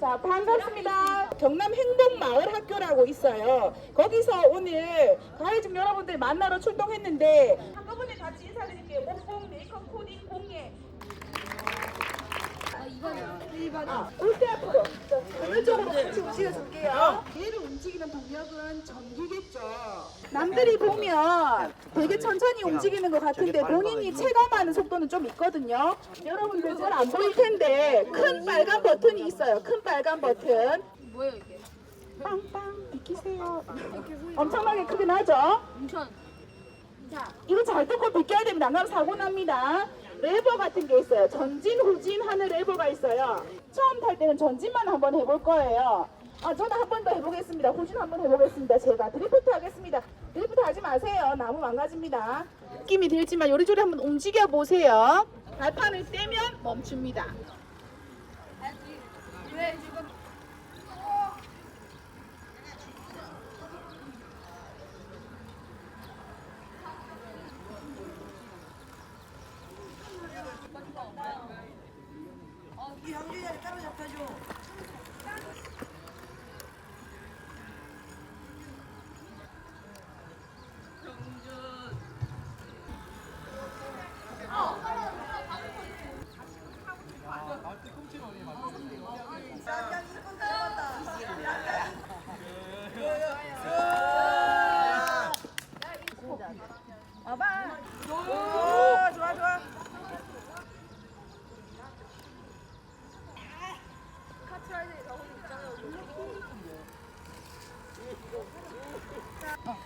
자, 반갑습니다. 경남 행복마을학교라고 있어요. 거기서 오늘 가해중 여러분들 만나러 출동했는데 한꺼번에 같이 인사드릴게요. 목공, 메이크업, 코딩, 공예. 아, 이번에 1번. 아, 골대 아파. 남들이 보면 되게 천천히 움직이는 것 같은데 본인이 체감하는 속도는 좀 있거든요. 여러분들 잘 안 보일 텐데 큰 빨간 버튼이 있어요. 큰 빨간 버튼. 뭐예요 이게? 빵빵 비키세요. 엄청나게 크게 나죠? 자, 이거 잘 뜯고 비껴야 됩니다. 안 그러면 사고 납니다. 레버 같은 게 있어요. 전진, 후진 하는 레버가 있어요. 처음 탈 때는 전진만 한번 해볼 거예요. 아, 저는 한 번 더 해보겠습니다. 후진 한번 해보겠습니다. 제가 드리프트 하겠습니다. 드리프트 하지 마세요. 나무 망가집니다. 느낌이 들지만 요리조리 한번 움직여 보세요. 발판을 떼면 멈춥니다.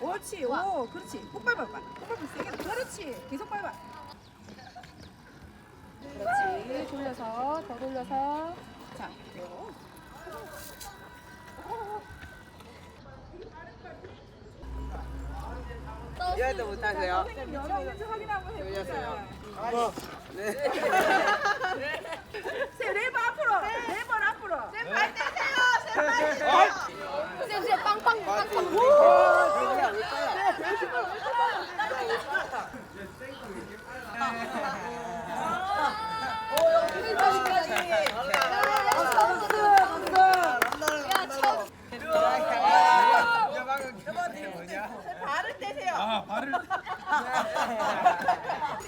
옳지. 오, 그렇지. 꼭 밟아봐. 꼭 밟으면 세게. 그렇지. 계속 밟아. 그렇지. 돌려서, 더 돌려서. 자. 이해도 못하세요? 선생님 여러 문제 확인 한번 해보세요. 네. 쌤, 레 아 발을.